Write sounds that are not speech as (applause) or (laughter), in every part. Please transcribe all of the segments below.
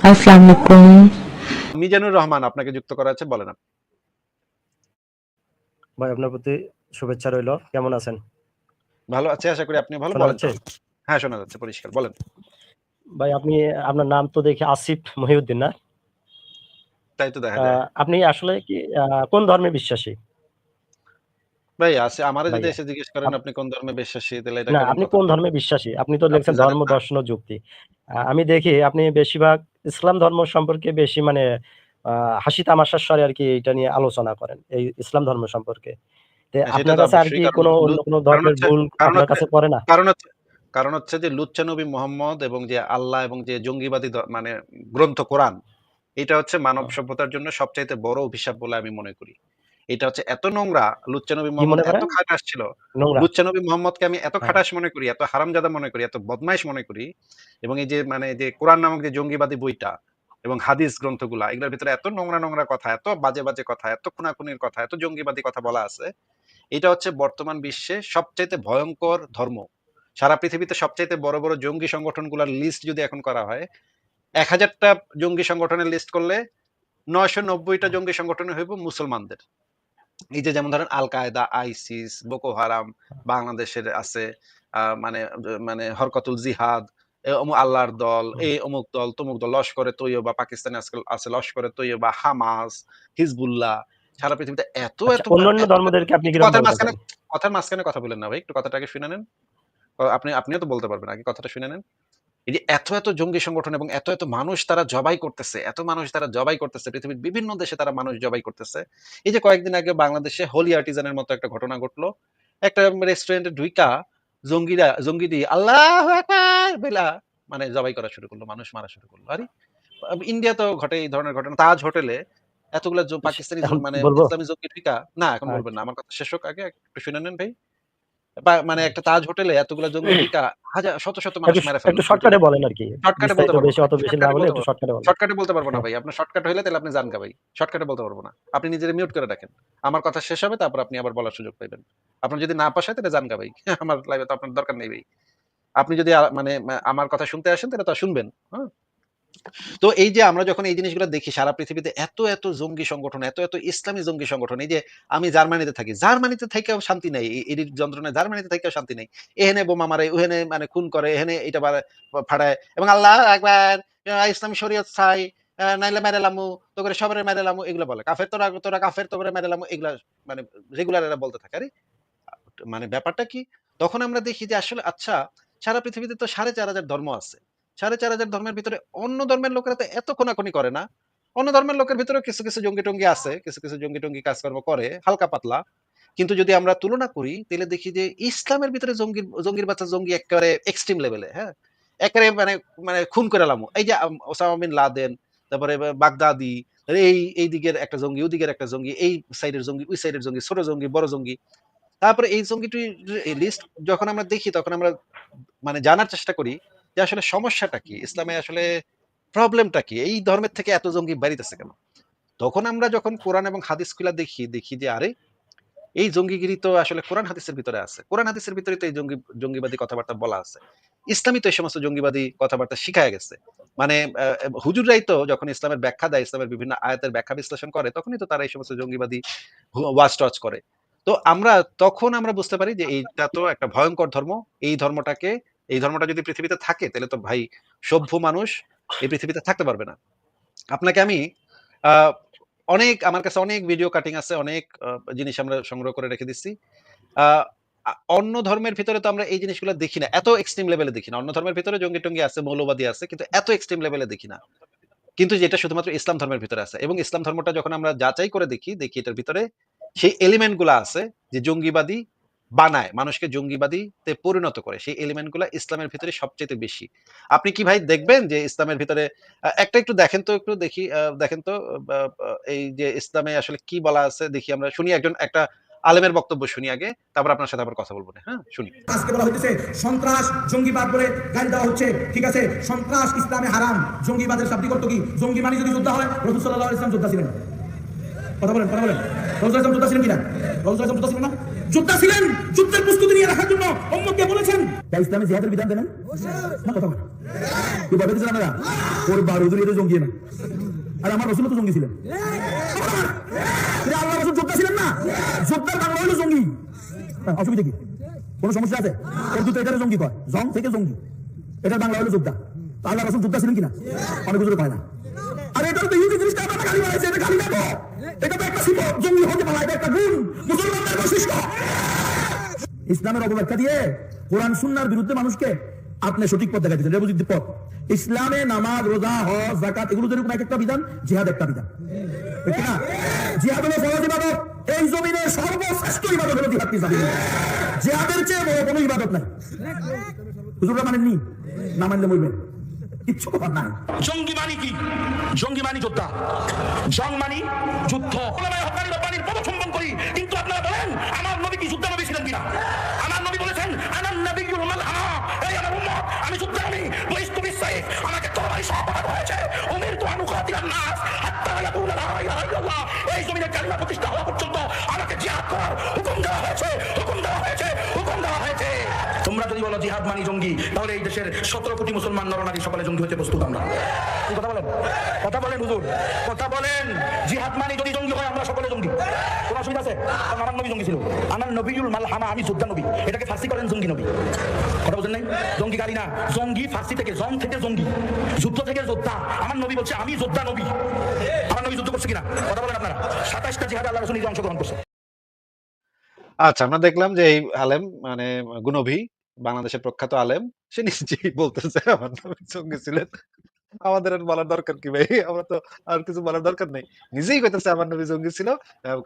আসসালামু আলাইকুম মিজানুর রহমান আপনাকে যুক্ত করা আছে বলেন আপনি। ভাই আপনার প্রতি শুভেচ্ছা রইল। কেমন আছেন? ভালো আছে আশা করি আপনি ভালো। বলেন হ্যাঁ শোনা যাচ্ছে পরিষ্কার বলেন। ভাই আপনি আপনার নাম তো দেখি আসিফ মহিউদ্দিন না? তাই তো দেখা আপনি আসলে কি আহ, কোন ধর্মে বিশ্বাসী? ভাই আছে আমারে যদি এসে জিজ্ঞেস করেন আপনি কোন ধর্মে বিশ্বাসী তাহলে এটা না আপনি কোন ধর্মে বিশ্বাসী? আপনি তো লিখছেন ধর্ম দর্শন ও যুক্তি আমি দেখি আপনি বেশিরভাগ ইসলাম ধর্ম সম্পর্কে বেশি মানে হাসি তামাশার স্বরে আর কি এটা নিয়ে আলোচনা করেন এই ইসলাম ধর্ম সম্পর্কে। হ্যাঁ, আপনার কাছে আর কি কারণ কোনো অন্য কোনো ধর্মের হচ্ছে- ভুল আপনার কাছে পড়ে না? কারণ কারণ হচ্ছে যে লুচ্চা নবী মোহাম্মদ এবং যে আল্লাহ এবং যে জঙ্গিবাদী মানে গ্রন্থ কোরআন এটা হচ্ছে মানব সভ্যতার জন্য সবচাইতে বড় অভিশাপ বলে আমি মনে করি। এটা হচ্ছে এত নোংরা লুচ্চা নবী কি মোহাম্মদ এত খাটাস ছিল নোংরা। লুচ্চা নবী মোহাম্মদকে আমি এত হ্যাঁ। খাটাস মনে করি এত হারামজাদা মনে করি এত বদমাইশ মনে করি এবং এই যে মানে যে কোরআন নামক যে জঙ্গিবাদী বইটা এবং হাদিস গ্রন্থগুলা এগুলোর ভিতরে এত নোংরা নোংরা কথা এত বাজে বাজে কথা এত খুনাখুনির কথা এত জঙ্গিবাদী কথা বলা আছে এটা হচ্ছে বর্তমান বিশ্বে সবচাইতে ভয়ঙ্কর ধর্ম। সারা পৃথিবীতে সবচাইতে বড় বড় জঙ্গি সংগঠনগুলোর লিস্ট যদি এখন করা হয় এক হাজারটা জঙ্গি সংগঠনের লিস্ট করলে নয়শো নব্বইটা জঙ্গি সংগঠন হইব মুসলমানদের। এই যে যেমন ধরেন আল কায়দা আইসিস বোকো হারাম বাংলাদেশের আছে মানে মানে হরকতুল জিহাদ আল্লাহর দল এই অমুক দল তমুক দল লস্করে তৈয়বা পাকিস্তানে আজকাল আছে লস্করে তৈয়বা হামাস হিজবুল্লাহ সারা পৃথিবীতে এত আচ্ছা, এত অন্যান্য ধর্মদেরকে আপনি কথার মাঝখানে কথার মাঝখানে কথা বলেন না ভাই একটু কথাটাকে শুনে নেন। আপনি আপনিও তো বলতে পারবেন আগে কথাটা শুনে নেন। এই যে এত এত জঙ্গি সংগঠন এবং এত এত মানুষ তারা জবাই করতেছে এত মানুষ তারা জবাই করতেছে পৃথিবীর বিভিন্ন দেশে তারা মানুষ জবাই করতেছে। এই যে কয়েকদিন আগে বাংলাদেশে হোলি আর্টিজানের মতো একটা ঘটনা ঘটলো। একটা রেস্টুরেন্টে ঢুইকা জঙ্গিরা জঙ্গি দিয়ে আল্লাহ বেলা মানে জবাই করা শুরু করল মানুষ মারা শুরু করল। আরে ইন্ডিয়া তো ঘটে এই ধরনের ঘটনা। তাজ হোটেলে এতগুলা পাকিস্তানি মানে ইসলামী জঙ্গি ঢুইকা। না এখন আচ্ছা। বলবেন না আমার কথা শেষ হোক আগে একটু শুনে নেন ভাই। বা- মানে একটা তাজ হোটেলে এতগুলো জঙ্গি ঢুইকা হাজার শত শত মানুষ মেরে একটু শর্টকাটে বলেন আর কি। শর্টকাটে বলতে পারব বেশি। অত বেশি না বলে একটু শর্টকাটে বলেন। শর্টকাটে বলতে পারব না। ভাই। আপনার শর্টকাট হইলে তাহলে আপনি জানগা ভাই। শর্টকাটে বলতে পারব না। আপনি নিজের মিউট করে রাখেন। আমার কথা শেষ হবে তারপর আপনি আবার বলার সুযোগ পাইবেন। আপনি যদি না পাশায় তাহলে জানগা ভাই। আমার লাইভে তো আপনার দরকার নেই ভাই। আপনি যদি মানে আমার কথা শুনতে আসেন তাহলে তো শুনবেন। হ্যাঁ? তো এই যে আমরা যখন এই জিনিসগুলো দেখি, সারা পৃথিবীতে এত এত জঙ্গি সংগঠন, এত এত ইসলামী জঙ্গি সংগঠন, এই যে আমি জার্মানিতে থাকি, জার্মানিতে থেকেও শান্তি নেই, এই যন্ত্রণায় জার্মানিতে থেকেও শান্তি নেই। এহেনে বোমা মারে, ওহেনে মানে খুন করে, এহেনে এটা ফাড়ায় এবং আল্লাহ একবার ইসলামী শরীয়ত চাই নাইলে মেরে লামু তো করে সবারে মেরে লামু, এগুলো বলে। কাফের তোরা তোরা কাফের তো করে মেরে লামু, এগুলা মানে রেগুলার এরা বলতে থাকে। আরে মানে ব্যাপারটা কি? তখন আমরা দেখি যে আসলে আচ্ছা সারা পৃথিবীতে তো সাড়ে চার হাজার ধর্ম আছে। সাড়ে চার হাজার ধর্মের ভিতরে অন্য ধর্মের লোকেরা তো এত কোনাকুনি করে না। অন্য ধর্মের লোকের ভিতরে কিছু কিছু জঙ্গি টঙ্গি আছে কিছু কিছু জঙ্গি টঙ্গি কাজকর্ম করে হালকা পাতলা। কিন্তু যদি আমরা তুলনা করি তাহলে দেখি যে ইসলামের ভিতরে জঙ্গির জঙ্গির বাচ্চা জঙ্গি একেবারে এক্সট্রিম লেভেলে হ্যাঁ? একেবারে মানে মানে খুন করে লামু। এই যে আম, ওসামা বিন লাদেন তারপরে বাগদাদি এই এই দিকের একটা জঙ্গি ওই দিকের একটা জঙ্গি এই সাইডের জঙ্গি ওই সাইডের জঙ্গি ছোট জঙ্গি বড় জঙ্গি। তারপরে এই জঙ্গিটি লিস্ট যখন আমরা দেখি তখন আমরা মানে জানার চেষ্টা করি যে আসলে সমস্যাটা কি? ইসলামে আসলে প্রবলেমটা কি? এই ধর্মের থেকে এত জঙ্গি বাড়িতেছে কেন? তখন আমরা যখন কোরআন এবং হাদিসগুলা দেখি দেখি যে, আরে, এই জঙ্গিগিরি তো আসলে কোরআন হাদিসের ভিতরে আছে। কোরআন হাদিসের ভিতরে তো এই জঙ্গি, জঙ্গিবাদী কথাবার্তা বলা আছে। ইসলামী তো এই সমস্ত জঙ্গিবাদী কথাবার্তা শিখায় গেছে। মানে হুজুররাই তো যখন ইসলামের ব্যাখ্যা দেয়, ইসলামের বিভিন্ন আয়াতের ব্যাখ্যা বিশ্লেষণ করে, তখনই তো তারা এই সমস্ত জঙ্গিবাদী ওয়াচ টচ করে। তো আমরা, তখন আমরা বুঝতে পারি যে এইটা তো একটা ভয়ঙ্কর ধর্ম। এই ধর্মটাকে এই ধর্মটা যদি পৃথিবীতে থাকে, তাহলে তো ভাই সভ্য মানুষ এই পৃথিবীতে থাকতে পারবে না। আপনাকে আমি অনেক, আমার কাছে অনেক ভিডিও কাটিং আছে, অনেক জিনিস আমরা সংগ্রহ করে রেখে দিচ্ছি। অন্য ধর্মের ভিতরে তো আমরা এই জিনিসগুলো দেখি না, এত এক্সট্রিম লেভেলে দেখি না। অন্য ধর্মের ভিতরে জঙ্গি টঙ্গি আছে, মৌলবাদী আছে, কিন্তু এত এক্সট্রিম লেভেলে দেখি না। কিন্তু যেটা শুধুমাত্র ইসলাম ধর্মের ভিতরে আছে এবং ইসলাম ধর্মটা যখন আমরা যাচাই করে দেখি দেখি এটার ভিতরে সেই এলিমেন্টগুলা আছে যে জঙ্গিবাদী বানায় মানুষকে জঙ্গিবাদীতে পরিণত করে সেই এলিমেন্টগুলা ইসলামের ভিতরে সবচেয়ে বেশি। আপনি কি ভাই দেখবেন যে ইসলামের ভিতরে একটা একটু দেখেন তো একটু দেখি দেখেন তো এই যে ইসলামে আসলে কি বলা আছে দেখি আমরা শুনি একজন একটা আলেমের বক্তব্য শুনি আগে তারপর আপনার সাথে আবার কথা বলব না, হ্যাঁ? শুনি। আজকে বলা হইতেছে সন্ত্রাস জঙ্গিবাদ বলে গালি দেওয়া হচ্ছে ঠিক আছে? সন্ত্রাস ইসলামে হারাম জঙ্গিবাদের শাব্দিক অর্থ কি? জঙ্গি মানে যদি যোদ্ধা হয় রসুল সাল্লাহ ইসলাম যোদ্ধা ছিলেন। কথা বলেন কথা বলেন। রসুল ইসলাম যোদ্ধা ছিলেন কিনা? রসুল ইসলাম যোদ্ধা ছিলেন না? যোদ্ধা ছিলেন যুদ্ধের প্রস্তুতি নিয়ে রাখার জন্য উম্মতকে বলেছেন। তাই ইসলামে জিহাদের বিধান দেন কথা বল। তুই বলে দিচ্ছিস না ওর এটা জঙ্গি না আর আমার রসুল তো জঙ্গি ছিলেন। আল্লাহ রসুল যোদ্ধা ছিলেন না? যোদ্ধার বাংলা জঙ্গি। হ্যাঁ, অসুবিধা কি? কোনো সমস্যা আছে? ওর দুটো এটারে জঙ্গি কয়। জং থেকে জঙ্গি। এটা বাংলা হলো যোদ্ধা। আল্লাহ রসুল যোদ্ধা ছিলেন কিনা? অনেক কিছু কয় না। আর এটা তো ইহুদি জিনিসটা আমরা এটা তো এটা তো একটা জঙ্গি হতে এটা একটা গুণ। মুসলমানদের বৈশিষ্ট্য। ইসলামের অপব্যাখ্যা দিয়ে কোরআন, সুন্নার বিরুদ্ধে মানুষকে আপনি সঠিক পথ দেখা দিচ্ছেন পথ। ইসলামে নামাজ, রোজা, হজ জাকাত এগুলো যেরকম এক একটা বিধান, জিহাদ একটা বিধান। ঠিক না? জিহাদ হলো ফরজ ইবাদত। এই সর্বশ্রেষ্ঠ ইবাদত হলো জিহাদ জিহাদের চেয়ে বড় কোনো ইবাদত নাই। হুজুররা মানেননি? না মানলে বলবেন কিচ্ছু করার জঙ্গি মানি কি জঙ্গি মানি যোদ্ধা জং মানি যুদ্ধ আমাকে তরবারি সহ প্রতিষ্ঠা হওয়া পর্যন্ত আমাকে জিহাদ করার হুকুম দেওয়া হয়েছে। মানি জঙ্গি, তাহলে এই দেশের সতেরো কোটি মুসলমান নরনারী সকলে জঙ্গি হতে প্রস্তুত আমরা। কথা বলেন কথা বলেন হুজুর, কথা বলেন। জিহাদ মানি যদি জঙ্গি হয়, আমরা সকলে জঙ্গি। অসুবিধা আছে? আমার নবী জঙ্গি ছিল। আমার নবীউল মালহামা, আমি নবী। এটাকে ফার্সি করেন জঙ্গি নবী। কথা বলছেন নাই? জঙ্গি গালি না। জঙ্গি ফার্সি থেকে, জং থেকে জঙ্গি। যুদ্ধ থেকে যোদ্ধা। আমার নবী বলছে, আমি যোদ্ধা নবী। আমার নবী যুদ্ধ করছে কিনা? কথা বলেন আপনারা। সাতাশটা জিহাদ আল্লাহ অংশগ্রহণ করছে। আচ্ছা আমরা দেখলাম যে এই আলেম মানে গুণভী বাংলাদেশের প্রখ্যাত আলেম, সে নিজেই বলতেছে আমার নবী জঙ্গি ছিলেন। আমাদের আর বলার দরকার কি ভাই? আমরা তো আর কিছু বলার দরকার নেই। নিজেই কইতেছে আমার নবী জঙ্গি ছিল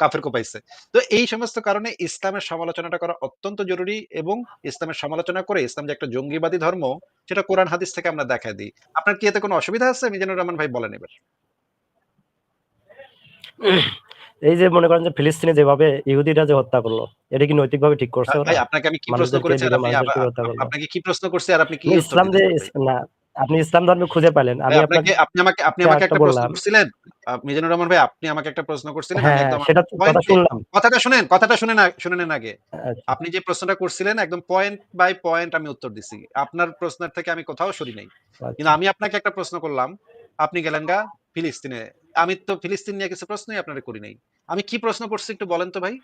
কাফের কোপাইছে। তো এই সমস্ত কারণে ইসলামের সমালোচনাটা করা অত্যন্ত জরুরি এবং ইসলামের সমালোচনা করে ইসলাম যে একটা জঙ্গিবাদী ধর্ম, সেটা কোরআন হাদিস থেকে আমরা দেখায় দিই। আপনার কি এতে কোনো অসুবিধা আছে? মিজানুর রহমান ভাই, বলেন এবার। এই যে মনে করেন যে ফিলিস্তিনে যেভাবে ইহুদিরা যে হত্যা করল এটা কি নৈতিকভাবে ঠিক করছে ভাই আপনাকে আমি কি প্রশ্ন করেছি। আপনাকে কি প্রশ্ন করছি আর আপনি কি ইসলাম যে না আপনি ইসলাম ধর্মে খুঁজে পেলেন আমি আপনাকে আপনি আমাকে আপনি আমাকে একটা প্রশ্ন। করছিলেন। মিজানুর রহমান ভাই আপনি আমাকে একটা প্রশ্ন করছিলেন হ্যাঁ সেটা কথা শুনলাম। কথাটা শুনেন কথাটা শুনে না শুনে নেন আগে। আচ্ছা, আপনি যে প্রশ্নটা করছিলেন একদম পয়েন্ট বাই পয়েন্ট আমি উত্তর দিছি। আপনার প্রশ্নের থেকে আমি কোথাও সরি নাই। কিন্তু আচ্ছা। আমি আপনাকে একটা প্রশ্ন করলাম। আপনি গেলেন গা ফিলিস্তিনে। আমি তো ফিলিস্তিন নিয়ে কিছু প্রশ্নই আপনারা করি নাই। আমি কি প্রশ্ন করছি একটু বলেন তো ভাই।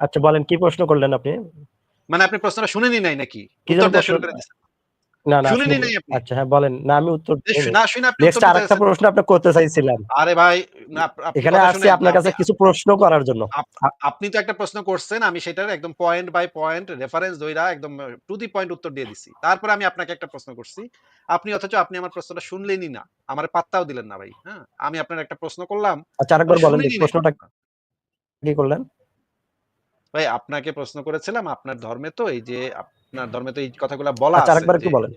আচ্ছা বলেন কি প্রশ্ন করলেন আপনি? মানে আপনি প্রশ্নটা শুনেনি নাই নাকি? উত্তর দেওয়া শুরু করে দিছেন না না শুনেনি নাই আপনি? আচ্ছা হ্যাঁ বলেন। না আমি উত্তর না শুনে আপনি নেক্সট আরেকটা প্রশ্ন আপনি করতে চাইছিলাম আরে ভাই না আপ- আপনি এখানে আসছি আপনার কাছে কিছু প্রশ্ন করার জন্য। আপনি তো একটা প্রশ্ন করছেন আমি সেটার একদম পয়েন্ট বাই পয়েন্ট রেফারেন্স দইরা একদম টু দি পয়েন্ট উত্তর দিয়ে দিছি। তারপরে আমি আপনাকে একটা প্রশ্ন করছি। আপনি অথচ আপনি আমার প্রশ্নটা শুনলেনই না। আমার পাত্তাও দিলেন না ভাই হ্যাঁ? আমি আপনার একটা প্রশ্ন করলাম। আচ্ছা আরেকবার বলেন। প্রশ্নটা কি করলেন? ভাই আপনাকে প্রশ্ন করেছিলাম আপনার ধর্মে তো এই যে আপনার ধর্মে তো এই কথাগুলো বলা আচ্ছা আরেকবার একটু বলেন।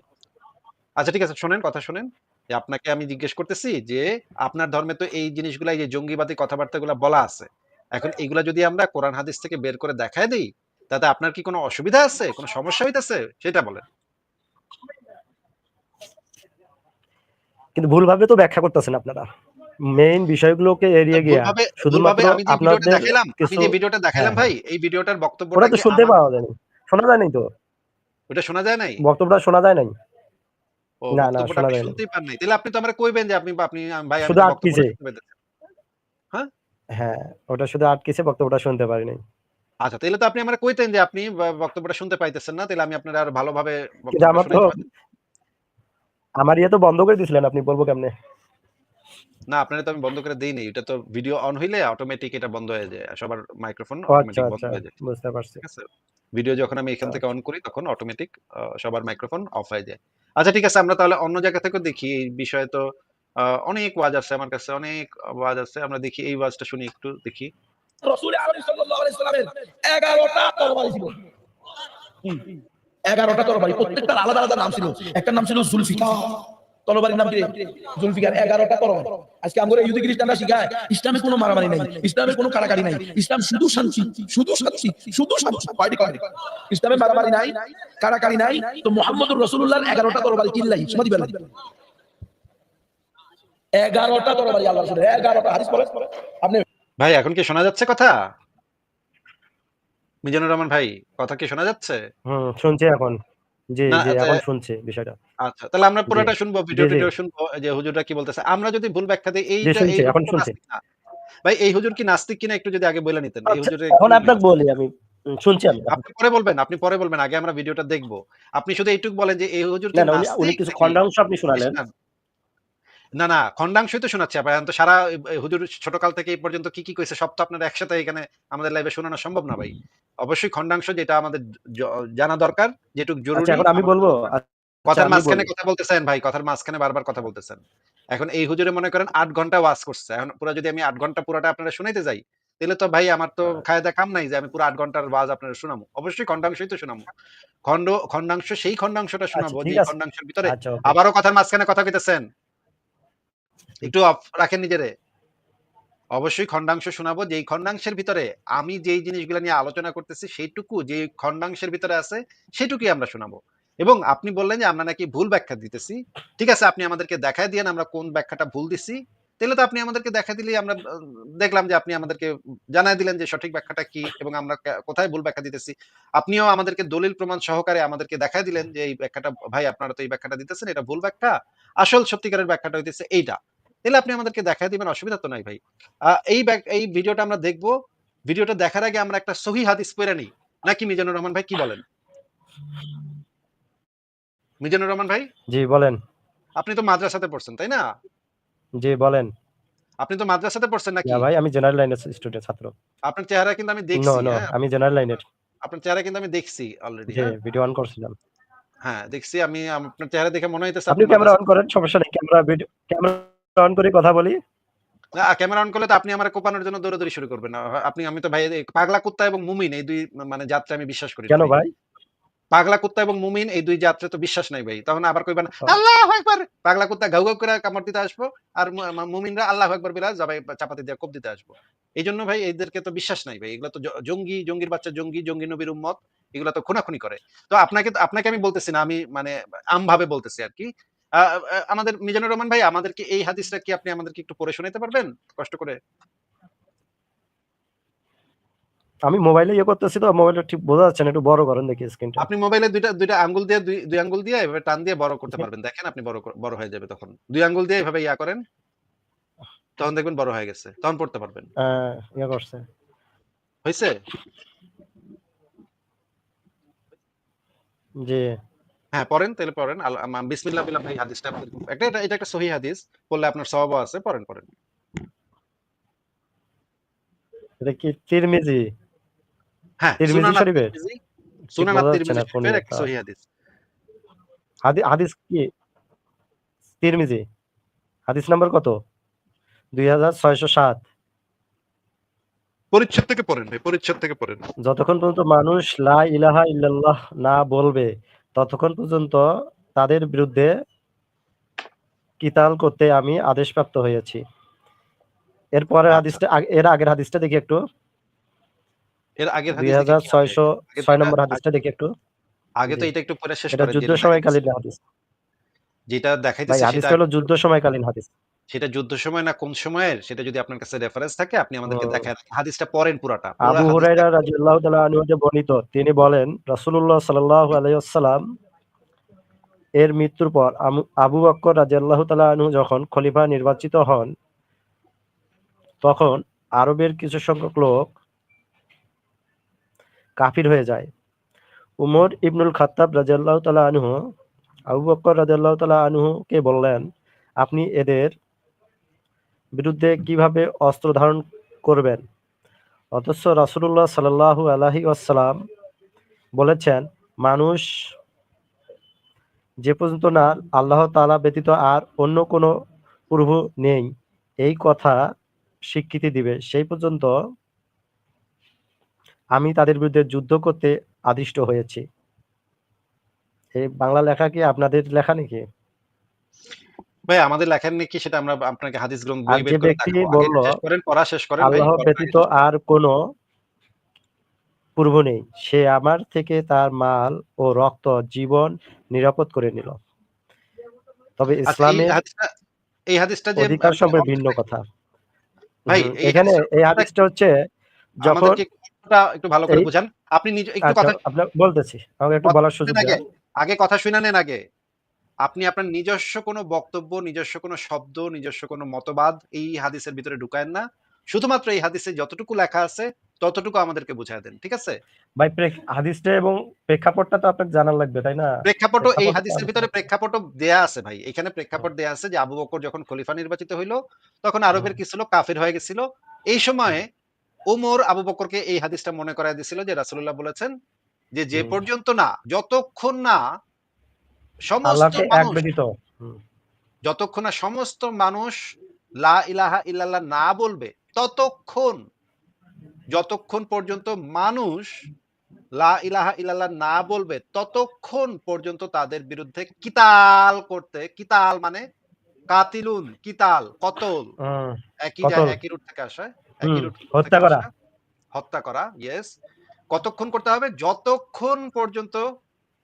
আচ্ছা ঠিক আছে শুনেন কথা শুনেন। যে আপনাকে আমি জিজ্ঞেস করতেছি যে আপনার ধর্মে তো এই জিনিসগুলা এই যে জঙ্গিবাদী কথাবার্তাগুলো বলা আছে এখন এগুলা যদি আমরা কোরআন হাদিস থেকে বের করে দেখায় দিই তাতে আপনার কি কোনো অসুবিধা আছে? কোনো সমস্যা হইতেছে? সেটা বলেন। কিন্তু ভুলভাবে তো ব্যাখ্যা করতেছেন আপনারা। মেইন বিষয়গুলোকে এড়িয়ে গিয়া শুধুমাত্র আপনাদের দেখালাম আমি যে ভিডিওটা দেখালাম হ্যাঁ, ভাই এই ভিডিওটার বক্তব্যটা তো শুনতে পাওয়া যায়নি। শোনা যায় নাই তো? ওটা শোনা যায় নাই? বক্তব্যটা শোনা যায় নাই। না, না, শোনা যায় শুনতেই পান নাই। তাহলে আপনি তো আমরা কইবেন যে আপনি আপনি ভাই শুধু আটকিছে। বক্তব্যটা হ্যাঁ? ওটা শুধু আটকেছে বক্তব্যটা শুনতে পারি নাই। আচ্ছা তাহলে তো আপনি আমরা কইতেন যে আপনি বক্তব্যটা শুনতে পাইতেছেন না তাহলে আমি আপনার আর ভালোভাবে কিন্তু আমার তো আমার ইয়ে তো বন্ধ করে দিছিলেন আপনি বলব কেমনে? না আপনারা তো আমি বন্ধ করে দেই নাই। এটা তো ভিডিও অন হইলে অটোমেটিক এটা বন্ধ হয়ে যায়। সবার মাইক্রোফোন আচ্ছা অটোমেটিক বন্ধ আচ্ছা হয়ে যায়। বুঝতে পারছি। ঠিক আছে? ভিডিও যখন আমি এখান থেকে অন করি তখন অটোমেটিক সবার মাইক্রোফোন অফ হয়ে যায়। আচ্ছা ঠিক আছে আমরা তাহলে অন্য জায়গা থেকে দেখি। এই বিষয়ে তো আহ, অনেক ওয়াজ আছে আমার কাছে অনেক ওয়াজ আছে। আমরা দেখি এই ওয়াজটা শুনি একটু দেখি। রসুল আলাইহিস সাল্লাল্লাহু আলাইহি সাল্লামের 11টা তরবারি ছিল। হুম, 11টা তরবারি প্রত্যেকটার আলাদা আলাদা নাম ছিল। একটা নাম ছিল জুলফিকার। তরবারির নাম কি? জুলফিকার 11টা তরবারি আজকে আমরা ইহুদি খ্রিস্টানরা শিখায় ইসলামে কোনো মারামারি নাই ইসলামে কোনো কারাকারি নাই। ইসলাম শুধু শান্তি শুধু শান্তি শুধু শান্তি। কয়টি কয়টি? ইসলামে মারামারি নাই কারাকারি নাই তো মুহাম্মদুর 11টা তরবারি কিল্লাই সমাধি বেলা। এগারোটা তরবারি আল্লাহ রাসূলের 11টা হাদিস পড়ে আপনি ভাই এখন কি শোনা যাচ্ছে কথা? মিজানুর রহমান ভাই কথা কি শোনা যাচ্ছে? হুম শুনছি এখন। জি না, জি আচ্ছা, এখন শুনছি বিষয়টা। আচ্ছা তাহলে আমরা পুরোটা শুনব ভিডিও জি, শুনব যে হুজুরটা কি বলতেছে। আমরা যদি ভুল ব্যাখ্যা দিই জি এইটা শুনছি এই এখন হুজুর শুনছি। নাস্তিক না। ভাই এই হুজুর কি নাস্তিক কিনা একটু যদি আগে বলে নিতেন। এই আচ্ছা, হুজুরের এখন কি- আপনাকে বলি আমি উম, শুনছি আমি আপনি পরে বলবেন আপনি পরে বলবেন আগে আমরা ভিডিওটা দেখব। আপনি শুধু এইটুকু বলেন যে এই হুজুর কি না উনি- নাস্তিক কিছু নাকি খণ্ডাংশ আপনি শোনালেন। খ্রিস্টান? না না খন্ডাংশই তো শোনাচ্ছি। আপনার এখন তো সারা হুজুর ছোটকাল থেকে এই পর্যন্ত কি কি কইছে সব তো আপনার একসাথে এখানে আমাদের লাইভে শোনানো সম্ভব না ভাই। অবশ্যই খন্ডাংশ যেটা আমাদের জানা দরকার যেটুকু জরুরি। আচ্ছা এখন আমি বলব আচ্ছা, কথার মাঝখানে কথা বলতেছেন ভাই কথার মাঝখানে বারবার কথা বলতেছেন। এখন এই হুজুরে মনে করেন আট ঘণ্টা ওয়াজ করছে। এখন পুরো যদি আমি আট ঘণ্টা পুরোটা আপনারা শুনাইতে যাই তাহলে তো ভাই আমার তো হ্যাঁ। খায়দা কাম নাই যে আমি পুরো আট ঘণ্টার ওয়াজ আপনারা শোনাবো অবশ্যই খন্ডাংশই তো শোনাবো খন্ড খন্ডাংশ সেই খন্ডাংশটা শোনাবো আচ্ছা, যে আছে। খন্ডাংশের ভিতরে আচ্ছা আবারও কথার মাঝখানে কথা কইতেছেন। একটু রাখেন নিজেরে। অবশ্যই খন্ডাংশ শোনাবো। যেই খন্ডাংশের ভিতরে আমি যেই জিনিসগুলো নিয়ে আলোচনা করতেছি, সেইটুকু যে খন্ডাংশের ভিতরে আছে সেটুকুই আমরা শোনাবো। এবং আপনি বললেন যে আমরা নাকি ভুল ব্যাখ্যা দিতেছি। ঠিক আছে, আপনি আমাদেরকে দেখায় দিয়েন আমরা কোন ব্যাখ্যাটা ভুল দিছি। তাহলে তো আপনি আমাদেরকে দেখা দিলেই আমরা দেখলাম যে আপনি আমাদেরকে জানায় দিলেন যে সঠিক ব্যাখ্যাটা কি এবং আমরা কোথায় ভুল ব্যাখ্যা দিতেছি। আপনিও আমাদেরকে দলিল প্রমাণ সহকারে আমাদেরকে দেখায় দিলেন যে এই ব্যাখ্যাটা, ভাই আপনারা তো এই ব্যাখ্যাটা দিতেছেন, এটা ভুল ব্যাখ্যা। আসল সত্যিকারের ব্যাখ্যাটা হইতেছে এইটা। তাহলে আপনি আমাদেরকে দেখায় দিবেন অসুবিধা তো নাই ভাই। এই এই ভিডিওটা আমরা দেখব। ভিডিওটা দেখার আগে আমরা একটা সহি হাদিস পড়ে নিই। নাকি মিজানুর রহমান ভাই কি বলেন? মিজানুর রহমান ভাই? জি বলেন। আপনি তো মাদ্রাসাতে পড়ছেন তাই না? জি বলেন। আপনি তো মাদ্রাসাতে পড়ছেন নাকি? ভাই আমি জেনারেল লাইনের স্টুডেন্ট ছাত্র। আপনার চেহারা কিন্তু আমি দেখছি নো হ্যাঁ। আমি জেনারেল লাইনের। আপনার চেহারা কিন্তু আমি দেখছি অলরেডি জি ভিডিও অন করছিলাম। হ্যাঁ দেখছি আমি আপনার চেহারা দেখে মনে হইতেছে আপনি ক্যামেরা অন করেন সমস্যা নেই। ক্যামেরা ভিডিও ক্যামেরা অন করে কথা বলি। ক্যামেরা অন করলে তো আপনি আমার কোপানোর জন্য দৌড়াদৌড়ি শুরু করবেন আপনি আমি তো ভাই পাগলা কুত্তা এবং মুমিন এই দুই মানে যাত্রা আমি বিশ্বাস করি কেন ভাই। পাগলা কুত্তা এবং মুমিন এই দুই যাত্রা তো বিশ্বাস নাই ভাই। তখন আবার কইবেন আল্লাহ একবার পাগলা কুত্তা ঘাউ ঘাউ করে কামড় দিতে আসব আর মুমিনরা আল্লাহ একবার জবাই চাপাতি দিয়ে কোপ দিতে আসব। এই জন্য ভাই এদেরকে তো বিশ্বাস নাই ভাই। এগুলো তো জঙ্গি জঙ্গির বাচ্চা জঙ্গি জঙ্গি নবীর উম্মত এগুলো তো খুনাখুনি করে। তো আপনাকে আপনাকে আমি বলতেছি না আমি মানে আম ভাবে বলতেছি আর কি। আমাদের মিজানুর রহমান ভাই আমাদেরকে এই হাদিসটা কি আপনি আমাদেরকে একটু পড়ে শোনাতে পারবেন? কষ্ট করে। আমি মোবাইলে ইয়ে করতেছি তো মোবাইলটা ঠিক বোঝা যাচ্ছে না একটু বড় করেন দেখি স্ক্রিনটা আপনি মোবাইলে দুইটা দুইটা আঙ্গুল দিয়ে দুই দুই আঙ্গুল দিয়ে এভাবে টান দিয়ে বড় করতে পারবেন। দেখেন আপনি বড় বড় হয়ে যাবে তখন। দুই আঙ্গুল দিয়ে এভাবে ইয়া করেন তখন দেখবেন বড় হয়ে গেছে। তখন পড়তে পারবেন। ইয়ে করছে। হয়েছে জি। হ্যাঁ পড়েন তাহলে পড়েন। বিসমিল্লাহ বিল্লাহ ভাই হাদিসটা একটা এটা- এটা একটা সহি হাদিস। পড়লে আপনার সওয়াবও আছে পড়েন পড়েন। এটা কি তিরমিজি? হ্যাঁ তিরমিজি সুনান সুনান আত-তিরমিজি না শরীফের একটা। সহি হাদিস। হাদি- হাদিস কি? তিরমিজি। হাদিস নাম্বার কত? দুই হাজার ছয়শো সাত। পরিচ্ছদ থেকে পড়েন ভাই পরিচ্ছদ থেকে পড়েন। যতক্ষণ পর্যন্ত মানুষ লা ইলাহা ইল্লাল্লাহ না বলবে ততক্ষণ পর্যন্ত তাদের বিরুদ্ধে কিতাল করতে আমি আদেশপ্রাপ্ত হয়েছি। এরপরে আচ্ছা। হাদিসটা এর আগের হাদিসটা দেখি একটু। এর আগের দুই হাদিস ছয় নম্বর হাদিসটা দেখি একটু। আগে তো। এটা একটু পড়ে শেষ এটা যুদ্ধ সময়কালীন হাদিস। যেটা দেখাইতেছি সেটা হলো যুদ্ধ সময়কালীন হাদিস। সেটা যুদ্ধ সময় না কোন সময়ের সেটা যদি আপনার কাছে রেফারেন্স থাকে আপনি আমাদেরকে ও। দেখায় হাদিসটা পড়েন পুরাটা আবু দেখেন। রাদিয়াল্লাহু তাআলা আনহু হতে বর্ণিত তিনি বলেন রাসূলুল্লাহ সাল্লাল্লাহু আলাইহি ওয়াসাল্লাম এর মৃত্যুর পর আবু বকর রাদিয়াল্লাহু তাআলা আনহু যখন খলিফা নির্বাচিত হন তখন আরবের কিছু সংখ্যক লোক কাফির হয়ে যায় উমর ইবনুল খাত্তাব রাদিয়াল্লাহু তাআলা আনহু আবু বকর রাদিয়াল্লাহু তাআলা আনহুকে বললেন আপনি এদের বিরুদ্ধে কীভাবে অস্ত্র ধারণ করবেন? অথচ রাসুল্লাহ সাল্লাল্লাহু আলাইহি ওয়াসাল্লাম বলেছেন, মানুষ যে পর্যন্ত না আল্লাহ তালা ব্যতীত আর অন্য কোনো প্রভু নেই, এই কথা স্বীকৃতি দিবে। সেই পর্যন্ত আমি তাদের বিরুদ্ধে যুদ্ধ করতে আদিষ্ট হয়েছি। এই বাংলা লেখা কি আপনাদের লেখা নাকি? ভাই আমাদের লেখার নাকি সেটা আমরা আপনাকে হাদিস গ্রন্থ বই বের করে বলল, শেষ করেন পড়া শেষ করেন আল্লাহ ব্যতীত আর কোনো পূর্ব নেই। সে আমার থেকে তার মাল ও রক্ত জীবন নিরাপদ করে নিল। তবে আচ্ছা, ইসলামে এই হাদিসটা যে অধিকার সম্পর্কে ভিন্ন কথা। ভাই, এখানে এই হাদিসটা হচ্ছে যখন একটু ভালো করে বুঝান। আপনি নিজে একটু আচ্ছা কথা বলতেছি আমাকে একটু বলার সুযোগ আগে। আগে কথা শুনে নেন আগে। আপনি আপনার নিজস্ব কোনো বক্তব্য নিজস্ব কোনো শব্দ নিজস্ব কোনো মতবাদ এই হাদিসের ভিতরে ঢুকায়েন না। শুধুমাত্র এই হাদিসে যতটুকু লেখা আছে ততটুকু আমাদেরকে বুঝায় দেন ঠিক আছে? ভাই হাদিসটা এবং প্রেক্ষাপটটা তো আপনাকে জানার লাগবে তাই না? প্রেক্ষাপটও এই হাদিসের ভিতরে প্রেক্ষাপটও দেয়া আছে ভাই। এখানে প্রেক্ষাপট দেয়া আছে যে আবু বকর যখন খলিফা নির্বাচিত হইল তখন আরবের কি ছিল কাফির হয়ে গেছিল। এই সময়ে ওমর আবু বকরকে এই হাদিসটা মনে করায় দিছিল যে রাসূলুল্লাহ বলেছেন যে যে পর্যন্ত না যতক্ষণ না সমস্ত যতক্ষণ না সমস্ত মানুষ লা ইলাহা ইল্লাল্লাহ না বলবে ততক্ষণ যতক্ষণ পর্যন্ত মানুষ লা ইলাহা ইল্লাল্লাহ না বলবে ততক্ষণ পর্যন্ত তাদের বিরুদ্ধে কিতাল করতে কিতাল মানে কাতিলুন কিতাল কতল। একই একই রুট থেকে আসে একই রুট হত্যা করা। হত্যা করা ইয়েস কতক্ষণ করতে হবে? যতক্ষণ পর্যন্ত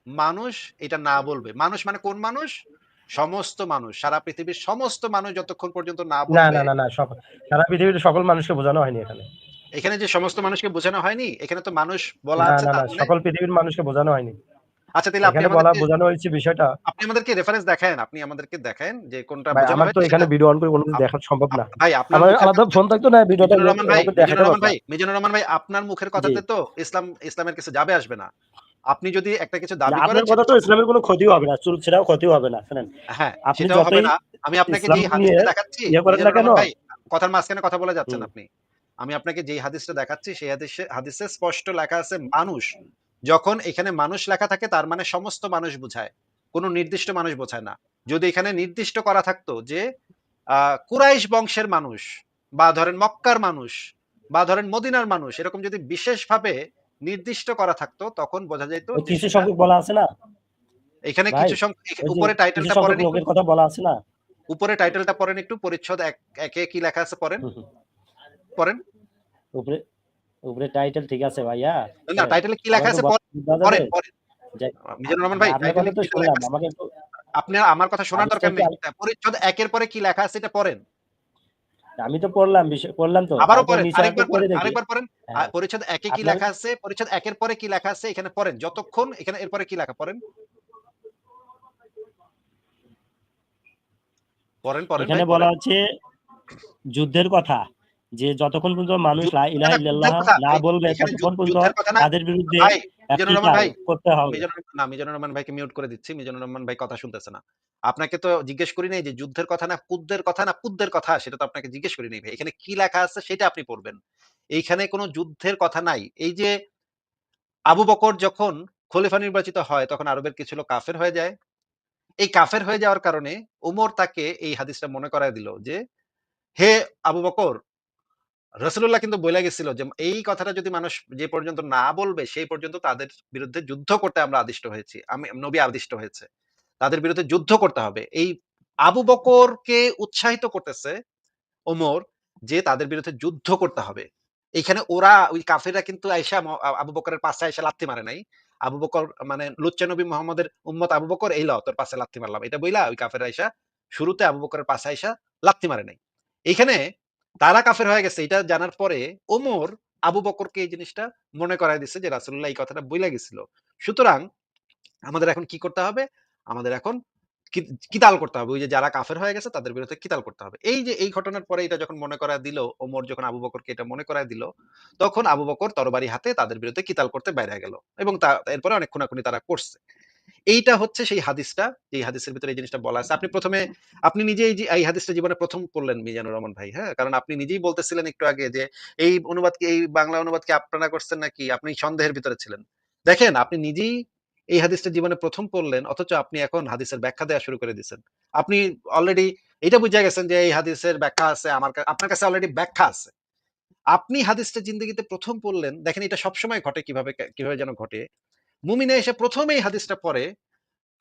মানুষ এটা না বলবে। মানুষ মানে কোন মানুষ? সমস্ত মানুষ। সারা পৃথিবীর সমস্ত মানুষ যতক্ষণ পর্যন্ত না বলবে না না না সব সারা পৃথিবীর সকল মানুষকে বোঝানো হয়নি এখানে। এখানে যে সমস্ত মানুষকে বোঝানো হয়নি এখানে তো মানুষ বলা আছে না সকল পৃথিবীর মানুষকে বোঝানো হয়নি। আচ্ছা তাহলে আপনি বলা বোঝানো হয়েছে বিষয়টা। আপনি আমাদেরকে রেফারেন্স দেখান আপনি আমাদেরকে দেখান যে কোনটা বোঝানো আমার তো এখানে ভিডিও অন করে কোনো দেখা সম্ভব না। ভাই আপনার আমার কথা- ফোন থাকতো না ভিডিওটা রহমান ভাই মিজানুর রহমান ভাই মিজানুর রহমান ভাই আপনার মুখের কথাতে তো ইসলাম ইসলামের কাছে যাবে আসবে না। আপনি যদি একটা কিছু দাবি করেন আপনার কথা তো ইসলামের কোনো ক্ষতিও হবে না চুল ছেড়াও ক্ষতিও হবে না শুনেন। হ্যাঁ আপনি সেটাও হবে যতই না। আমি আপনাকে যেই হাদিসটা দেখাচ্ছি ইয়ে করেন না কেন? ভাই কথার মাঝখানে কথা বলে যাচ্ছেন। আপনি। আমি আপনাকে যেই হাদিসটা দেখাচ্ছি সেই হাদিসে হাদিসে স্পষ্ট লেখা আছে মানুষ যখন এখানে মানুষ লেখা থাকে তার মানে সমস্ত মানুষ বোঝায়। কোনো নির্দিষ্ট মানুষ বোঝায় না। যদি এখানে নির্দিষ্ট করা থাকতো যে আহ কুরাইশ বংশের মানুষ বা ধরেন মক্কার মানুষ বা ধরেন মদিনার মানুষ এরকম যদি বিশেষভাবে নির্দিষ্ট করা থাকতো তখন বোঝা যেত কিছু সংখ্যক বলা আছে না? এখানে কিছু সংখ্যক উপরে টাইটেলটা পড়েন লোকের কথা বলা আছে না? উপরে টাইটেলটা পড়েন একটু পরিচ্ছদ এক একে কি লেখা আছে পড়েন। পড়েন। উপরে উপরে টাইটেল ঠিক আছে ভাইয়া। না টাইটেলে কি লেখা আছে পড়েন পড়েন মিজানুর রহমান ভাই টাইটেলে কি লেখা আছে? আমাকে একটু আপনি আমার কথা শোনার দরকার নেই। পরিচ্ছদ একের পরে কি লেখা আছে এটা পড়েন। আমি তো পড়লাম পড়লাম তো। আবারও পড়েন আরেকবার পড়েন আরেকবার পড়েন। পরিচ্ছেদ একে কি লেখা আছে? পরিচ্ছদ একের পরে কি লেখা আছে? এখানে পড়েন যতক্ষণ এখানে এরপরে কি লেখা পড়েন। পড়েন পড়েন এখানে বলা আছে হচ্ছে যুদ্ধের কথা। যে যতক্ষণ পর্যন্ত মানুষ লা ইলাহা ইল্লাল্লাহ না বলবে ততক্ষণ পর্যন্ত তাদের বিরুদ্ধে মিজানুর রহমান ভাই করতে হবে। না মিজানুর রহমান ভাইকে মিউট করে দিচ্ছি। মিজানুর রহমান ভাই কথা শুনতেছে না। আপনাকে তো জিজ্ঞেস করি নাই যে যুদ্ধের কথা না কুদ্দের কথা না কুদ্দের কথা সেটা তো আপনাকে জিজ্ঞেস করি নাই ভাই। এখানে কি লেখা আছে সেটা আপনি পড়বেন। এইখানে কোনো যুদ্ধের কথা নাই। এই যে আবু বকর যখন খলিফা নির্বাচিত হয় তখন আরবের কিছু লোক কাফের হয়ে যায়। এই কাফের হয়ে যাওয়ার কারণে উমর তাকে এই হাদিসটা মনে করায় দিল যে হে আবু বকর রসুল্লাহ কিন্তু বলে গেছিল যে, এই কথাটা যদি মানুষ যে পর্যন্ত না বলবে, সেই পর্যন্ত তাদের বিরুদ্ধে যুদ্ধ করতে আমরা আদিষ্ট হয়েছি। আমি, নবী আদিষ্ট হয়েছে। তাদের বিরুদ্ধে যুদ্ধ করতে হবে। এই আবু বকরকে উৎসাহিত করতেছে ওমর যে তাদের বিরুদ্ধে যুদ্ধ করতে হবে। এখানে ওরা, ওই কাফেররা কিন্তু আয়সা ম- আ- আবু বকরের পাশে আয়সা লাথি মারে নাই। আবু বকর মানে লুচ্চা নবী মোহাম্মদের উম্মত আবু বকর, এই তোর পাশে লাথি মারলাম। এটা বইলা ওই কাফের আয়সা শুরুতে আবু বকরের পাশে আয়সা লাথি মারে নাই। এখানে তারা কাফের হয়ে গেছে, এটা জানার পরে ওমর আবু বকরকে এই জিনিসটা মনে করায় দিছে যে রাসুল্লাহ এই কথাটা বইলা গেছিল। সুতরাং আমাদের এখন কি করতে হবে? আমাদের এখন কিতাল করতে হবে। ওই যে যারা কাফের হয়ে গেছে তাদের বিরুদ্ধে কিতাল করতে হবে। এই যে এই ঘটনার পরে এটা যখন মনে করা দিল, ওমর যখন আবু বকরকে এটা মনে করায় দিল, তখন আবু বকর তরবারি হাতে তাদের বিরুদ্ধে কিতাল করতে বাইরে গেল এবং তা- এরপরে অনেক খুনাখুনি তারা করছে। এইটা হচ্ছে সেই হাদিসটা যে হাদিসের ভিতরে এই জিনিসটা বলা আছে। আপনি প্রথমে, আপনি নিজে এই যে, এই হাদিসটা জীবনে প্রথম পড়লেন মিজানুর রহমান ভাই হ্যাঁ? কারণ আপনি নিজেই বলতেছিলেন একটু আগে যে, এই অনুবাদ কি, এই বাংলা অনুবাদ কি আপনারা করছেন নাকি? আপনি সন্দেহের ভিতরে ছিলেন। দেখেন, আপনি নিজেই এই হাদিসটা জীবনে প্রথম পড়লেন, অথচ আপনি এখন হাদিসের ব্যাখ্যা দেওয়া শুরু করে দিয়েছেন। আপনি অলরেডি এটা বুঝে গেছেন যে, এই হাদিসের ব্যাখ্যা আছে, আমার আপনার কাছে অলরেডি ব্যাখ্যা আছে। আপনি হাদিসটা জিন্দগিতে প্রথম পড়লেন, দেখেন এটা সবসময় ঘটে কীভাবে কীভাবে যেন ঘটে। মুমিনে এসে প্রথমেই হাদিসটা পড়ে।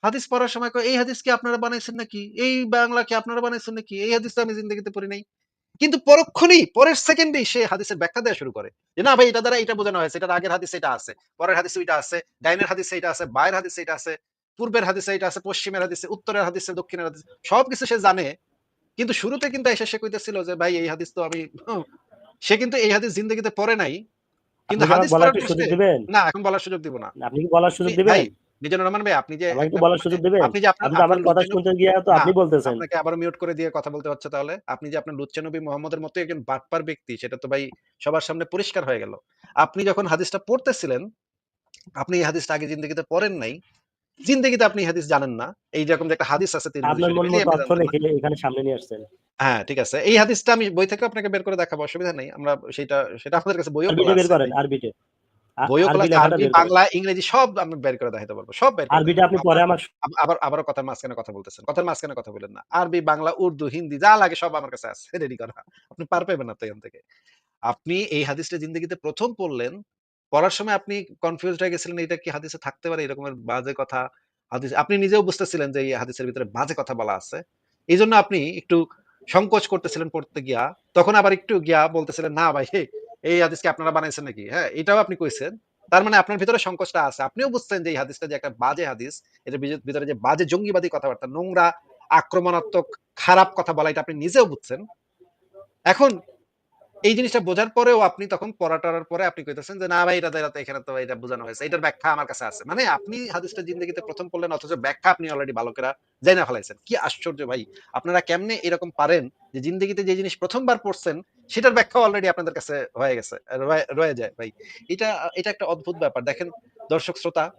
হাদিস পড়ার সময় কয়, এই হাদিস কি আপনারা বানাইছেন নাকি? এই বাংলা কি আপনারা বানাইছেন নাকি? এই হাদিস আমি জিন্দগিতে পড়ি নাই। কিন্তু পরক্ষণেই পরের সেকেন্ডেই সে হাদিসের ব্যাখ্যা দেওয়া শুরু করে যে না ভাই এটা দ্বারা এটা বোঝানো হয়েছে। এটার আগের হাদিস এটা আছে পরের হাদিস এটা আছে ডাইনের হাদিস এটা আছে বাইরের হাদিস এটা আছে পূর্বের হাদিসে এটা আছে পশ্চিমের হাদিসে উত্তরের হাদিসে দক্ষিণের হাদিস সবকিছু সে জানে। কিন্তু শুরুতে কিন্তু এসে সে কইতেছিল যে ভাই এই হাদিস তো আমি সে কিন্তু এই হাদিস জিন্দগিতে পড়ে নাই। কিন্তু হাদিস বলার সুযোগ দিবেন? না এখন বলার সুযোগ দিব না। আপনি কি বলার সুযোগ দিবেন? মিজানুর রহমান ভাই আপনি যে আমাকে একটু বলার সুযোগ দিবেন? আপনি যে আপনি আমার কথা শুনতে গিয়ে তো আপনি বলতেছেন। আপনাকে আবার মিউট করে দিয়ে কথা বলতে হচ্ছে তাহলে। আপনি যে আপনার মোহাম্মদের মতো একজন বাটপার ব্যক্তি সেটা তো ভাই সবার সামনে পরিষ্কার হয়ে গেল। আপনি যখন হাদিসটা পড়তেছিলেন আপনি এই হাদিসটা আগে জিন্দগিতে পড়েন নাই জিন্দগিতে আপনি হাদিস জানেন না। এই রকম যে একটা হাদিস আছে এখানে সামনে নিয়ে আসছেন। হ্যাঁ ঠিক আছে। এই হাদিসটা আমি বই থেকে আপনাকে বের করে দেখাবো অসুবিধা নেই। আমরা সেটা সেটা আমাদের কাছে বইও বের করেন আরবিতে। বইও খোলা আরবি বাংলা ইংরেজি সব আমি বের করে দেখাতে পারব সব বের আরবিটা আপনি পরে আমার আব- আবার কথার মাঝখানে কথা বলতেছেন কথার মাঝখানে কথা বলেন না। আরবি বাংলা উর্দু হিন্দি যা লাগে সব আমার কাছে আছে রেডি করা। আপনি পার পাবেন না তো এখান থেকে। আপনি এই হাদিসটা জিন্দগিতে প্রথম পড়লেন পড়ার সময় আপনি কনফিউজড হয়ে গেছিলেন এটা কি হাদিসে থাকতে পারে? এরকমের বাজে কথা হাদিস, আপনি নিজেও বুঝতেছিলেন যে এই হাদিসের ভিতরে বাজে কথা বলা আছে। এই জন্য আপনি একটু সংকোচ করতেছিলেন পড়তে গিয়া, তখন আবার একটু গিয়া বলতেছিলেন, না ভাই এই হাদিসকে আপনারা বানাইছেন নাকি? হ্যাঁ এটাও আপনি কইছেন। তার মানে আপনার ভিতরে সংকোচটা আছে। আপনিও বুঝছেন যে এই হাদিসটা যে একটা বাজে হাদিস ভিতরে- ভিতরে যে বাজে জঙ্গিবাদী কথাবার্তা, নোংরা, আক্রমণাত্মক, খারাপ কথা বলা, এটা আপনি নিজেও বুঝছেন। এখন এই জিনিসটা বোঝার পরেও আপনি তখন পড়া টরার পরে আপনি কইতেছেন যে, না ভাই, এটা তো- এটা এখানে তো এটা বোঝানো হয়েছে। এটার ব্যাখ্যা আমার কাছে আছে। মানে আপনি হাদিসটা জিন্দগিতে প্রথম পড়লেন, অথচ ব্যাখ্যা আপনি অলরেডি ভালো করে জানা ফেলাইছেন। কি আশ্চর্য ভাই! আপনারা কেমনে এরকম পারেন যে, জিন্দগিতে যে জিনিস প্রথমবার পড়ছেন, সেটার ব্যাখ্যা অলরেডি আপনাদের কাছে হয়ে গেছে, রয়ে- যায় ভাই। এটা এটা একটা অদ্ভুত ব্যাপার। দেখেন দর্শক শ্রোতা,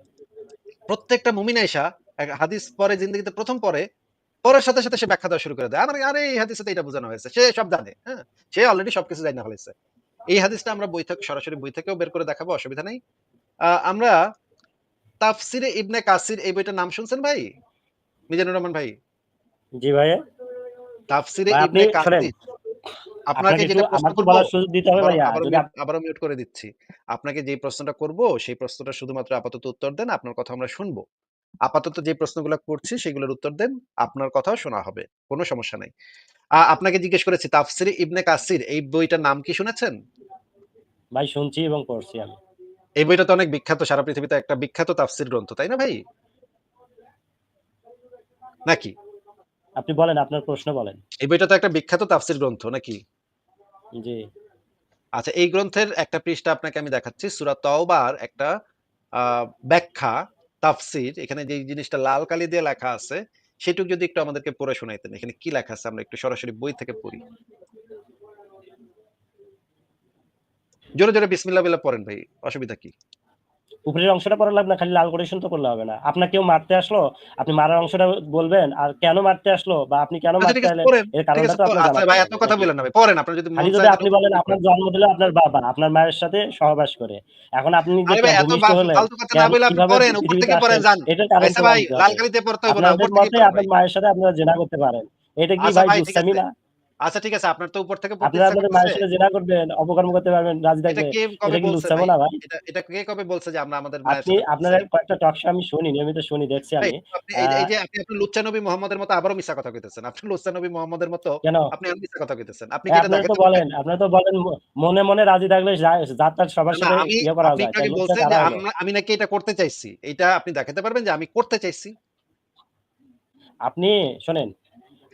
প্রত্যেকটা মুমিন আইসা এক হাদিস পরে জিন্দগিতে প্রথম পরে পরের সাথে সাথে সে ব্যাখ্যা দেওয়া শুরু করে দেয়। আমার আরে এই হাদিসে এটা বোঝানো হয়েছে। সে সব জানে হ্যাঁ? সে অলরেডি সবকিছু জানা ফেলেছে এই হাদিসটা আমরা বই থেকে সরাসরি বই থেকেও বের করে দেখাবো অসুবিধা নেই। আমরা তাফসিরে ইবনে কাসির এই বইটার নাম শুনছেন ভাই? মিজানুর রহমান ভাই? জি ভাই তাফসিরে ইবনে কাসির। আপনাকে যেটা প্রশ্ন করব দিতে হবে মিউট- আবারও মিউট করে দিচ্ছি। আপনাকে যে প্রশ্নটা করব সেই প্রশ্নটা শুধুমাত্র আপাতত উত্তর দেন আপনার কথা আমরা শুনব। আপাতত যে প্রশ্নগুলো করছি সেগুলোর উত্তর দেন আপনার কথাও শোনা হবে কোনো সমস্যা নাই। আপনাকে জিজ্ঞেস করেছি তাফসিরে ইবনে কাসির এই বইটার নাম কি শুনেছেন? ভাই শুনছি এবং পড়ছি আমি। এই বইটা তো অনেক বিখ্যাত সারা পৃথিবীতে একটা বিখ্যাত তাফসির গ্রন্থ তাই না ভাই? নাকি? আপনি বলেন আপনার প্রশ্ন বলেন। এই বইটা তো একটা বিখ্যাত তাফসির গ্রন্থ নাকি? জি। আচ্ছা এই গ্রন্থের একটা পৃষ্ঠা আপনাকে আমি দেখাচ্ছি সূরা তওবার একটা আহ, ব্যাখ্যা। তাফসির, এখানে যে জিনিসটা লাল কালি দিয়ে লেখা আছে, সেটুকু যদি একটু আমাদেরকে পড়ে শোনাইতেন, এখানে কি লেখা আছে আমরা একটু সরাসরি বই থেকে পড়ি। জোরে জোরে বিসমিল্লা বিল্লা পড়েন ভাই, অসুবিধা কি? উপরের অংশটা পড়া লাগবে না খালি লাল করে শুনতে করলে হবে না। আপনার কেউ মারতে আসলো আপনি মারার অংশটা বলবেন আর কেন মারতে আসলো বা আপনি কেন আচ্ছা মারতে এলেন এর কারণটা তো আপনার আচ্ছা জানা ভাই এত কথা বলেন না ভাই পড়েন আপনার যদি যদি আপনি বলেন আপনার জন্ম দিলে আপনার বাবা আপনার মায়ের সাথে সহবাস করে। এখন আপনি যে এত ফালতু কথা না বলে আপনি পড়েন উপর থেকে পড়েন এটার কারণ আচ্ছা ভাই লাল কালিতে পড়তে হবে না উপর থেকে আপনার মায়ের সাথে আপনারা জেনা করতে পারেন। এটা কি ভাই ভাই, দুষ্টামি না আচ্ছা ঠিক আছে আপনার তো উপর থেকে পড়তে আপনারা আপনাদের মায়ের সাথে জেনা করবেন অপকর্ম করতে পারবেন রাজি এটা কে কবে বলছে না ভাই? এটা এটা কে কবে বলছে যে আমরা আমাদের মায়ের আপনি আপনার? কয়েকটা টক শো আমি শুনি নিয়মিত শুনি দেখছি আমি। এই যে- যে আপনি লুচ্চা নবী মোহাম্মদের মতো আবারও মিথ্যা কথা কইতেছেন। আপনি লুচ্চা নবী মোহাম্মদের মতো আপনি আর মিথ্যা কথা কইতেছেন। আপনি কি এটা বলেন? আপনারা তো বলেন মনে মনে রাজি থাকলে যা- যার সবার সাথে ইয়ে করা যায় লুচ্চা বলছেন যে আমি নাকি এটা করতে চাইছি। এটা আপনি দেখাতে পারবেন যে আমি করতে চাইছি। আপনি শোনেন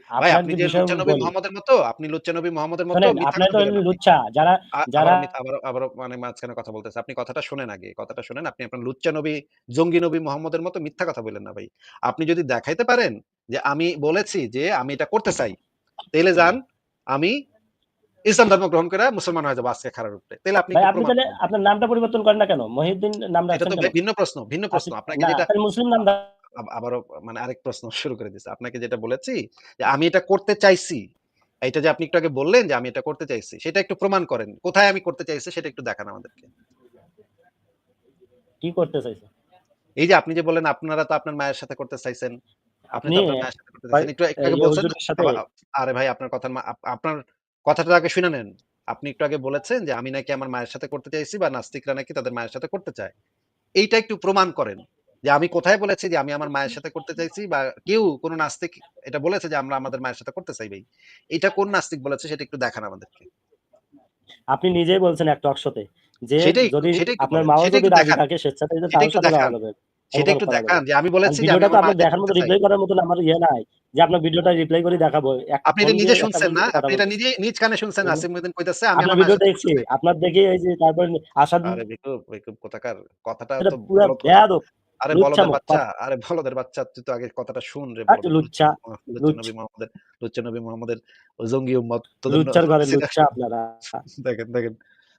ভাই আপনি যে মোহাম্মদের মতো আপনি লুচ্চা নবী মোহাম্মদের মতো আপনার তো লুচ্চা যারা যারা আবারও আবারও মানে মাঝখানে কথা বলতেছে আপনি কথাটা শুনেন আগে কথাটা শুনেন। আপনি আপনার লুচ্চা নবী জঙ্গি নবী মোহাম্মদের মতো মিথ্যা কথা বলেন না ভাই। আপনি যদি দেখাইতে পারেন যে আমি বলেছি যে আমি এটা করতে চাই তাইলে যান আমি ইসলাম ধর্ম গ্রহণ করে মুসলমান হয়ে যাব আজকে খারাপ রূপে। তাহলে আপনি আপনি তাহলে আপনার নামটা পরিবর্তন করেন না কেন? মহিউদ্দিন নাম রাখছেন ভিন্ন প্রশ্ন ভিন্ন প্রশ্ন। আপনাকে যেটা তাহলে মুসলিম নাম আবারও মানে আরেক প্রশ্ন শুরু করে দিচ্ছে আপনাকে যেটা বলেছি যে আমি এটা করতে চাইছি। এটা যে আপনি একটু আগে বললেন যে আমি এটা করতে চাইছি। সেটা একটু প্রমাণ করেন। কোথায় আমি করতে চাইছি সেটা একটু দেখান আমাদেরকে। কি করতে চাইছেন? এই যে আপনি যে বললেন আপনারা তো আপনার মায়ের সাথে করতে চাইছেন। আপনি তো আপনার মায়ের সাথে করতে চাইছেন। একটু একটু আগে বলছেন আরে ভাই আপনার কথা আপনার কথাটা আগে শুনে নেন। আপনি একটু আগে বলেছেন যে আমি নাকি আমার মায়ের সাথে করতে চাইছি বা নাস্তিকরা নাকি তাদের মায়ের সাথে করতে চায়। এইটা একটু প্রমাণ করেন। যে আমি কোথায় বলেছি যে আমি আমার মায়ের সাথে করতে চাইছি বা কেউ কোন নাস্তিক এটা বলেছে যে আমরা আমাদের মায়ের সাথে করতে চাই ভাই। এটা কোন নাস্তিক বলেছে সেটা একটু দেখান আমাদেরকে। আপনি নিজেই বলছেন এক টক শোতে যে যদি আপনার মাও যদি রাজি থাকে স্বেচ্ছাতে সেটাই তার সাথে যাওয়া দেখান। যাবে সেটা একটু দেখান যে আমি বলেছি যে ভিডিওটা আমার দেখার মতো রিপ্লাই করার মতন আমার ইয়ে নাই যে আপনার ভিডিওটা রিপ্লাই করে দেখাবো। আপনি এটা নিজে শুনছেন না? আপনি এটা নিজে নিজ কানে শুনছেন। আসিম উদ্দিন কইতাছে আমি আমার ভিডিও দেখছি আপনার দেখে এই যে তারপর আসাদ আরে বেকুব বেকুব কোথাকার কথাটা তো পুরা বেয়াদব। আরে বলদের বাচ্চা আরে বলদের বাচ্চা তুই তো আগে কথাটা শুন রে লুচ্চা নবী মোহাম্মদের লুচ্চা নবী মোহাম্মদের জঙ্গি উম্মত লুচ্চার ঘরে লুচ্চা আপনারা। (laughs) দেখেন দেখেন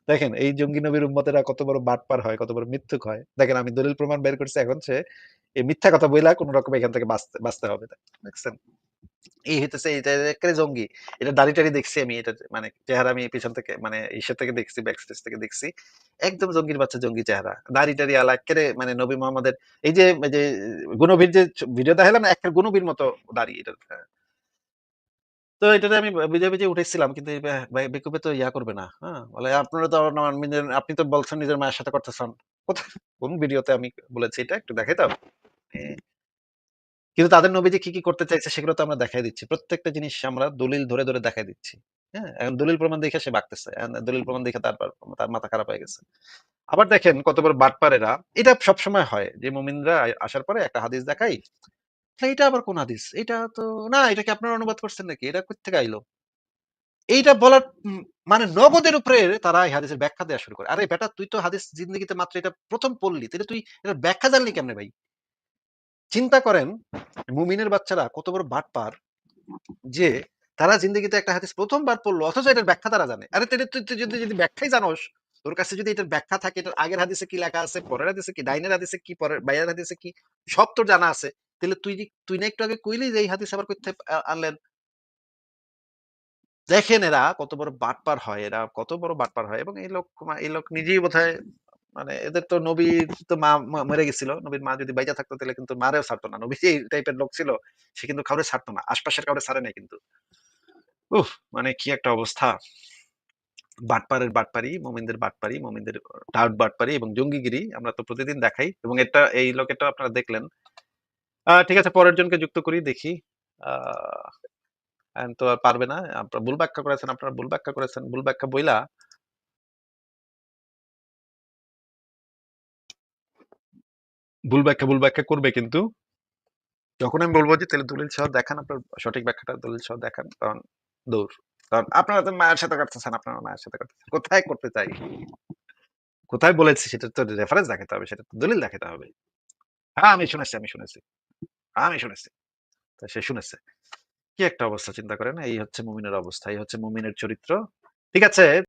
দেখেন এই জঙ্গি নবীর উম্মতেরা কত বড় বাটপার হয় কত বড় মিথ্যুক হয়। দেখেন আমি দলিল প্রমাণ বের করছি এখন সে এই মিথ্যা কথা বইলা কোন রকম এখান থেকে বাঁচতে বাঁচতে হবে। দেখছেন? এই হইতেছে, এটা একেবারে জঙ্গি। এটা দাড়ি টাড়ি দেখছি আমি, এটা মানে চেহারা আমি পিছন থেকে মানে ইসের থেকে দেখছি ব্যাক স্টেজ থেকে দেখছি। একদম জঙ্গির বাচ্চা, জঙ্গি চেহারা। দাড়ি টাড়ি আলা, একেবারে মানে নবী মোহাম্মদের, এই যে যে গুণবীর যে ভিডিও দেখালাম না, একটা গুণবীর মতো দাড়ি এটা তো এটাতে আমি বুঝে বুঝে উঠেছিলাম, কিন্তু এই বে- বে- বেকুবে তো ইয়া করবে না হ্যাঁ? বলে, আপনারা তো আপনি তো বলছেন নিজের মায়ের সাথে করতেছেন। কোথায়? কোন ভিডিওতে আমি বলেছি এটা? একটু দেখাই তো কিন্তু তাদের নবী যে কি কি করতে চাইছে সেগুলো তো আমরা দেখাই দিচ্ছি। প্রত্যেকটা জিনিস আমরা দলিল ধরে ধরে দেখাই দিচ্ছি। হ্যাঁ? এখন দলিল প্রমাণ দেখে সে এখন দলিল প্রমাণ দেখে তারপর তার মাথা খারাপ হয়ে গেছে। আবার দেখেন কত বড় বাটপারেরা, এটা সবসময় হয় যে মুমিনরা আসার পরে একটা হাদিস দেখাই এটা আবার কোন হাদিস? এটা তো, না এটাকে আপনারা অনুবাদ করছেন নাকি? এটা কোথেকে আইলো? এইটা বলার মানে নগদের উপরে তারা এই হাদিসের ব্যাখ্যা দেওয়া শুরু করে। আরে বেটা, তুই তো হাদিস জিন্দগিতে মাত্র এটা প্রথম পড়লি, তাহলে তুই এটা ব্যাখ্যা জানলি কেমনে ভাই? চিন্তা করেন, মুমিনের বাচ্চারা কত বড় বাটপার যে তারা জিন্দগিতে একটা হাদিস প্রথমবার পড়ল, অথচ এটার ব্যাখ্যা তারা জানে। আরে তুই যদি যদি ব্যাখ্যাই জানোস, তোর কাছে যদি এটার ব্যাখ্যা থাকে, এটার আগের হাদিসে কি লেখা আছে, পরের হাদিসে কি, ডাইনের হাদিসে কি, পরের, বাইরের হাদিসে কি, সব তোর জানা আছে। তাহলে তুই তুই না একটু আগে কইলি যে এই হাদিস আবার কোথায় আনলেন? দেখেন এরা কত বড় বাটপার হয়, এরা কত বড় বাটপার হয় এবং এই লোক এই লোক নিজেই বোধহয় মানে এদের তো নবীর তো মা মরে গেছিল। নবীর মা যদি বাইজা থাকতো, তাহলে কিন্তু মারেও ছাড়তো না। নবী এই টাইপের লোক ছিল, সে কিন্তু কাউরে ছাড়তো না। আশপাশের কাউরে ছাড়ে নাই কিন্তু। উফ মানে কি একটা অবস্থা। বাটপারের বাটপারি, মোমিনদের বাটপারি, মোমিনদের ডাউট বাটপারি এবং জঙ্গিগিরি আমরা তো প্রতিদিন দেখাই। এবং এটা, এই লোকেটা আপনারা দেখলেন। ঠিক আছে, পরের জনকে যুক্ত করি, দেখি। আহ তো আর পারবে না। আপনারা ভুল ব্যাখ্যা করেছেন, আপনারা ভুল ব্যাখ্যা করেছেন। ভুল ব্যাখ্যা বইলা ভুল ব্যাখ্যা ভুল ব্যাখ্যা করবে কিন্তু। যখন আমি বলব যে, তাহলে দলিল সহ দেখান আপনার সঠিক ব্যাখ্যাটা, দলিল সহ দেখান তখন দৌড় কারণ আপনারা তো মায়ের সাথে করতেছেন, আপনারা মায়ের সাথে করতেছেন। কোথায় করতে চাই? কোথায় বলেছি? সেটা তো রেফারেন্স দেখাতে হবে, সেটা তো দলিল দেখাতে হবে। হ্যাঁ আমি শুনেছি আমি শুনেছি। আমি শুনেছি। তা সে শুনেছে। কি একটা অবস্থা, চিন্তা করেন। এই হচ্ছে মুমিনের অবস্থা, এই হচ্ছে মুমিনের চরিত্র। ঠিক আছে?